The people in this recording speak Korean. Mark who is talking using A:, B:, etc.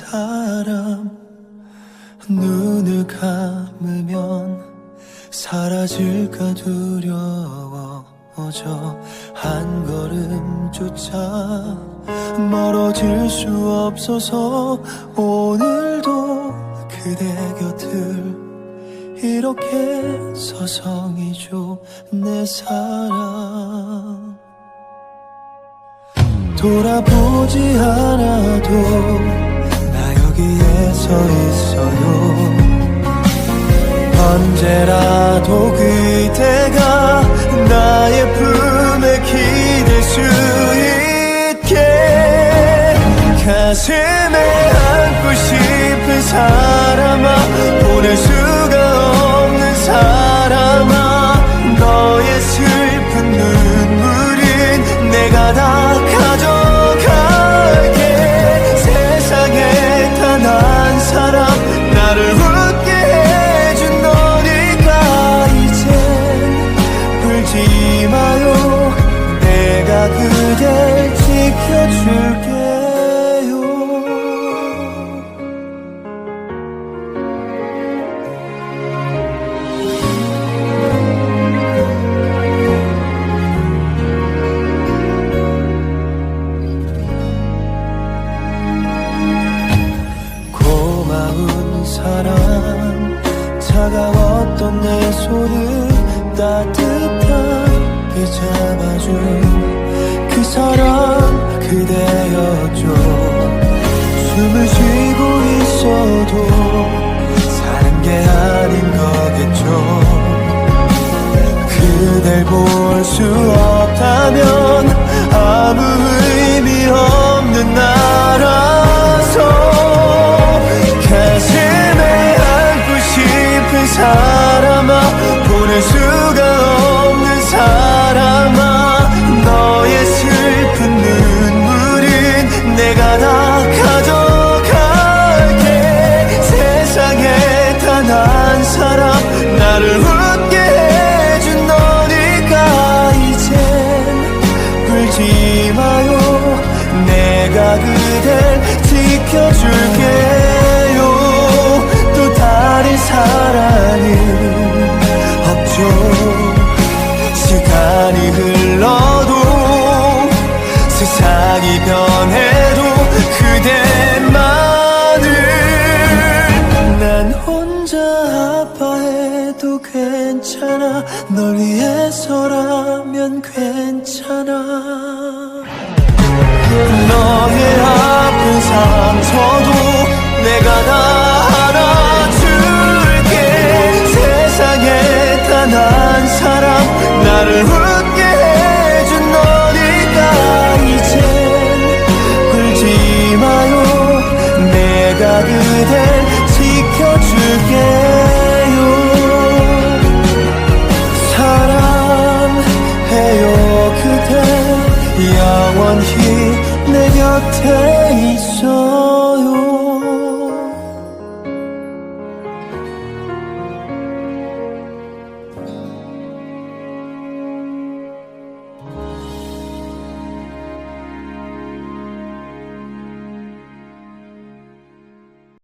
A: 사람 눈을 감으면 사라질까 두려워져 한 걸음조차 멀어질 수 없어서 오늘도 그대 곁을 이렇게 서성이죠 내 사랑. 돌아보지 않아도 서 있어요. 언제라도 그대가 나의 품에 기댈 수 있게 가슴에 안고 싶은 사람 차가웠던 내 손을 따뜻하게 잡아준 그 사람 그대였죠 숨을 쉬고 있어도 사는 게 아닌 거겠죠. 그댈 볼 수 없 내가 다 가져갈게. 세상에 단 한 사람 나를 웃게 해준 너니까 이젠 울지 마요. 내가 그댈 지켜줄게요. 또 다른 사랑은 없죠. 시간이 흘러 난 혼자 아파해도 괜찮아. 널 위해서라면 괜찮아. 너의 아픈 상처도 내가 다 알아줄게. 세상에 단 한 사람 나를 내가 그댈 지켜줄게요. 사랑해요 그대. 영원히 내 곁에 있어